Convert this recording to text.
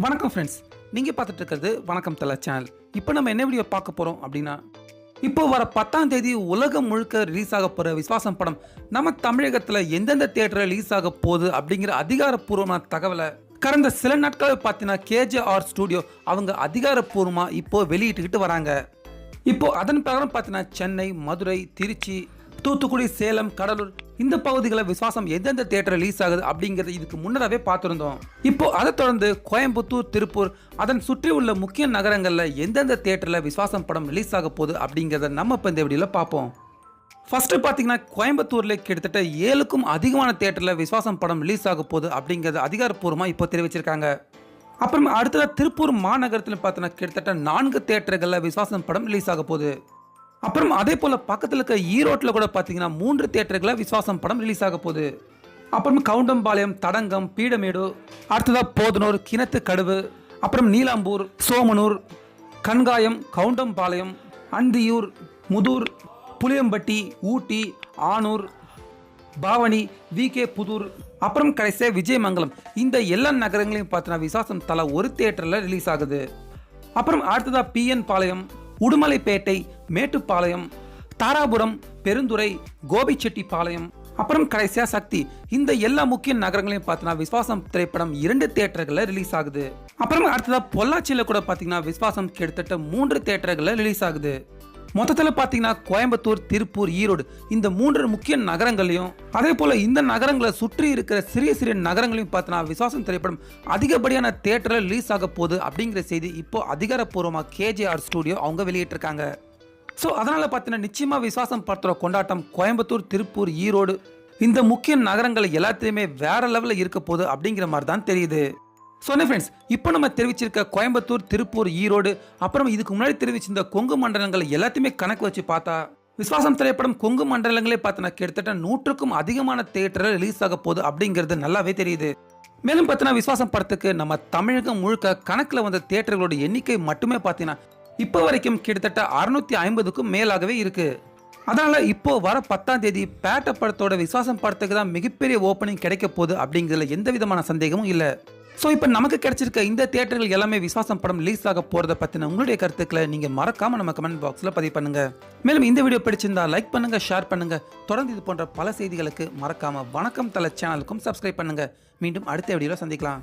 வணக்கம் ஃப்ரெண்ட்ஸ் நீங்கள் பார்த்துட்டு இருக்கிறது வணக்கம் தலை சேனல் இப்போ நம்ம என்ன வீடியோ பார்க்க போகிறோம் அப்படின்னா இப்போ வர பத்தாம் தேதி உலகம் முழுக்க ரிலீஸ் ஆக போகிற விஸ்வாசம் படம் நம்ம தமிழகத்தில் எந்தெந்த தேட்டரில் ரிலீஸ் ஆக போகுது அப்படிங்கிற அதிகாரப்பூர்வமான தகவலை கடந்த சில நாட்களாக பார்த்தீங்கன்னா கேஜேஆர் ஸ்டூடியோ அவங்க அதிகாரப்பூர்வமாக இப்போ வெளியிட்டுக்கிட்டு வராங்க. இப்போ அதன் பிரகாரம் பார்த்தீங்கன்னா சென்னை மதுரை திருச்சி தூத்துக்குடி சேலம் கடலூர் இந்த பகுதிகளில் விசுவாசம் எந்தெந்த தியேட்டர் ரிலீஸ் ஆகுது அப்படிங்கிறது இதுக்கு முன்னதாகவே பார்த்துருந்தோம். இப்போ அதை தொடர்ந்து கோயம்புத்தூர் திருப்பூர் அதன் சுற்றி உள்ள முக்கிய நகரங்களில் எந்தெந்த தியேட்டரில் விசுவாசம் படம் ரிலீஸ் ஆக போகுது அப்படிங்கிறத நம்ம இப்போ இந்த வீடியோவில் பார்ப்போம். ஃபர்ஸ்ட் பார்த்தீங்கன்னா கோயம்புத்தூரில் கிட்டத்தட்ட ஏழுக்கும் அதிகமான தியேட்டரில் விசுவாசம் படம் ரிலீஸ் ஆக போகுது அப்படிங்கிறது அதிகாரப்பூர்வமாக இப்போ தெரிவிச்சிருக்காங்க. அப்புறம் அடுத்ததாக திருப்பூர் மாநகரத்தில் பார்த்தீங்கன்னா கிட்டத்தட்ட நான்கு தியேட்டர்களில் விசுவாசம் படம் ரிலீஸ் ஆக போகுது. அப்புறம் அதே போல் பக்கத்தில் இருக்க ஈரோட்டில் கூட பார்த்தீங்கன்னா மூன்று தேட்டர்களில் விசுவாசம் படம் ரிலீஸ் ஆக போகுது. அப்புறம் கவுண்டம்பாளையம் தடங்கம் பீடமேடு அடுத்ததாக போதனூர் கிணத்து கடுவு அப்புறம் நீலாம்பூர் சோமனூர் கண்காயம் கவுண்டம்பாளையம் அந்தியூர் முதூர் புளியம்பட்டி ஊட்டி ஆனூர் பாவனி விகே புதூர் அப்புறம் கடைசியாக விஜயமங்கலம். இந்த எல்லா நகரங்களையும் பார்த்தீங்கன்னா விசாசம் தலா ஒரு தேட்டரில் ரிலீஸ் ஆகுது. அப்புறம் அடுத்ததாக பிஎன் பாளையம் உடுமலைப்பேட்டை மேட்டுப்பாளையம் தாராபுரம் பெருந்துறை கோபிச்செட்டிப்பாளையம் அப்புறம் கடைசியா சக்தி. இந்த எல்லா முக்கிய நகரங்களையும் பார்த்தீங்கன்னா விஸ்வாசம் திரைப்படம் இரண்டு தேட்டர்களில் ரிலீஸ் ஆகுது. அப்புறம் அடுத்ததா பொள்ளாச்சியில் கூட பார்த்தீங்கன்னா விஸ்வாசம் கிட்டத்தட்ட மூன்று தேட்டர்களில் ரிலீஸ் ஆகுது. மொத்தத்தில் பார்த்தீங்கன்னா கோயம்புத்தூர் திருப்பூர் ஈரோடு இந்த மூன்று முக்கிய நகரங்களையும் அதே போல் இந்த நகரங்களை சுற்றி இருக்கிற சிறிய சிறிய நகரங்களையும் பார்த்தீங்கன்னா விசுவாசம் திரைப்படம் அதிகப்படியான தேட்டரில் ரிலீஸ் ஆக போகுது அப்படிங்கிற செய்தி இப்போ அதிகாரப்பூர்வமாக கேஜேஆர் ஸ்டூடியோ அவங்க வெளியிட்டிருக்காங்க. ஸோ அதனால் பார்த்தீங்கன்னா நிச்சயமாக விசுவாசம் படத்தோட கொண்டாட்டம் கோயம்புத்தூர் திருப்பூர் ஈரோடு இந்த முக்கிய நகரங்கள் எல்லாத்தையுமே வேற லெவலில் இருக்க போகுது அப்படிங்கிற மாதிரி தான் தெரியுது சொன்ன ஃப்ரெண்ட்ஸ் இப்போ நம்ம தெரிவிச்சிருக்க கோயம்புத்தூர் திருப்பூர் ஈரோடு அப்புறம் இதுக்கு முன்னாடி தெரிவிச்சிருந்த கொங்கு மண்டலங்கள் எல்லாத்தையுமே கணக்கு வச்சு பார்த்தா விஸ்வாசம் திரைப்படம் கொங்கு மண்டலங்களே பார்த்தோன்னா கிட்டத்தட்ட நூற்றுக்கும் அதிகமான தேட்டரில் ரிலீஸ் ஆக போகுது அப்படிங்கிறது நல்லாவே தெரியுது. மேலும் பார்த்தீங்கன்னா விஸ்வாசம் படத்துக்கு நம்ம தமிழகம் முழுக்க கணக்கில் வந்த தேட்டர்களோட எண்ணிக்கை மட்டுமே பார்த்தீங்கன்னா இப்போ வரைக்கும் கிட்டத்தட்ட அறுநூத்தி ஐம்பதுக்கும் மேலாகவே இருக்கு. அதனால இப்போ வர பத்தாம் தேதி பேட்ட படத்தோட விசுவாசம் படத்துக்கு தான் மிகப்பெரிய ஓப்பனிங் கிடைக்க போகுது அப்படிங்கிறதுல எந்த விதமான சந்தேகமும் இல்லை. ஸோ இப்போ நமக்கு கிடைச்சிருக்க இந்த தியேட்டர்கள் எல்லாமே விசுவாசம் படம் ரிலீஸ் ஆக போகிறத பற்றின உங்களுடைய கருத்துக்களை நீங்கள் மறக்காம நம்ம கமெண்ட் பாக்ஸில் பதிவு பண்ணுங்க. மேலும் இந்த வீடியோ பிடிச்சிருந்தா லைக் பண்ணுங்க ஷேர் பண்ணுங்க. தொடர்ந்து இது போன்ற பல செய்திகளுக்கு மறக்காம வணக்கம் தலை சேனலுக்கும் சப்ஸ்கிரைப் பண்ணுங்க. மீண்டும் அடுத்த வீடியோவில் சந்திக்கலாம்.